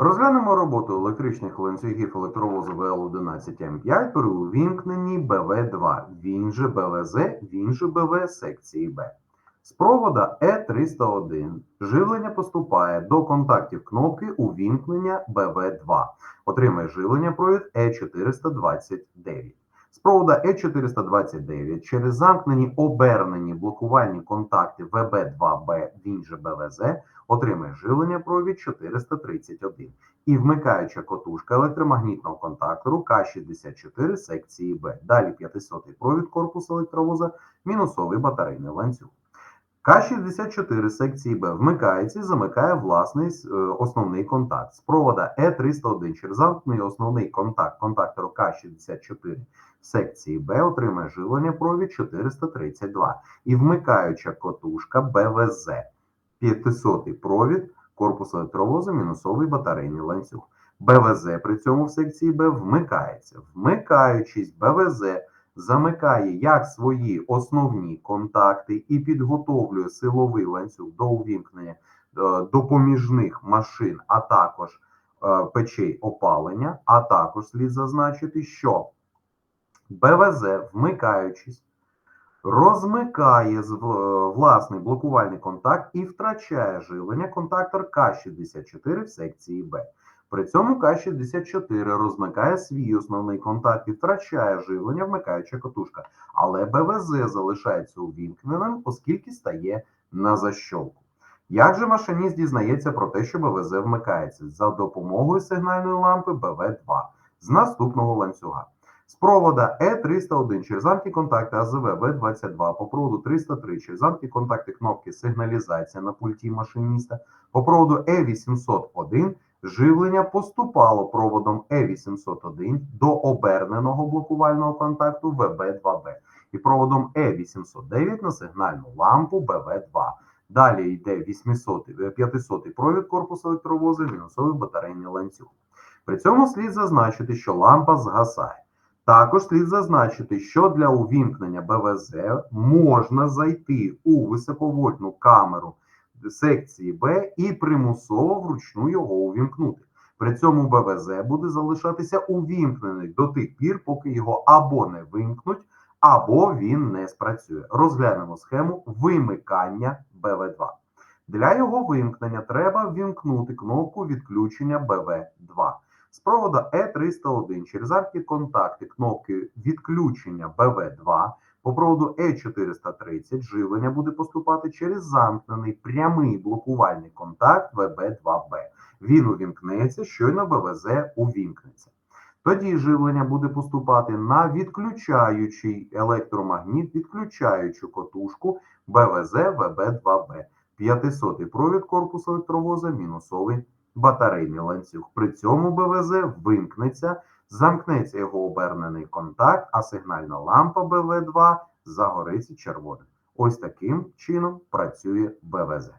Розглянемо роботу електричних ланцюгів електровозу ВЛ11М5 при увімкненні БВ2, він же БВЗ, він же БВ секції Б. З провода Е301 живлення поступає до контактів кнопки увімкнення БВ2. Отримає живлення провід Е429. З провода Е429 через замкнені обернені блокувальні контакти ВБ2Б, він же БВЗ, отримає живлення провід 431 і вмикаюча котушка електромагнітного контактору К64 секції Б. Далі 500 провід корпусу електровоза, мінусовий батарейний ланцюг. К64 секції Б вмикається і замикає власний е, основний контакт. З провода Е301 через замкнений основний контакт контактору К64 секції Б отримає живлення провід 432 і вмикаюча котушка БВЗ. 500 провід корпус електровозу мінусовий батарейний ланцюг. БВЗ при цьому в секції Б вмикається. Вмикаючись, БВЗ замикає як свої основні контакти і підготовлює силовий ланцюг до увімкнення е, допоміжних машин, а також е, печей опалення. А також слід зазначити, що БВЗ, вмикаючись, розмикає власний блокувальний контакт і втрачає живлення контактор К64 в секції Б. При цьому К64 розмикає свій основний контакт і втрачає живлення, вмикаюча котушка. Але БВЗ залишається увімкненим, оскільки стає на защолку. Як же машиніст дізнається про те, що БВЗ вмикається за допомогою сигнальної лампи БВ2 з наступного ланцюга? З провода Е301 через антиконтакти АЗВ В22 по проводу 303 через антиконтакти кнопки сигналізація на пульті машиніста, по проводу Е801 живлення поступало проводом Е801 до оберненого блокувального контакту ВБ2Б і проводом Е809 на сигнальну лампу БВ2. Далі йде 800, е, 500 провід корпусу електровозу, мінусовий батарейний ланцюг. При цьому слід зазначити, що лампа згасає. Також слід зазначити, що для увімкнення БВЗ можна зайти у високовольтну камеру секції Б і примусово вручну його увімкнути. При цьому БВЗ буде залишатися увімкнений до тих пір, поки його або не вимкнуть, або він не спрацює. Розглянемо схему вимикання БВ2. Для його вимкнення треба ввімкнути кнопку відключення БВ2. З провода Е301 через контакти кнопки відключення БВ2 по проводу Е430 живлення буде поступати через замкнений прямий блокувальний контакт ВБ2Б. Він увімкнеться, щойно БВЗ увімкнеться. Тоді живлення буде поступати на відключаючий електромагніт, відключаючу котушку БВЗ ВБ2Б. 500 провід корпусу електровоза, мінусовий батарейний ланцюг. При цьому БВЗ вимкнеться, замкнеться його обернений контакт, а сигнальна лампа БВ2 загориться червоним. Ось таким чином працює БВЗ.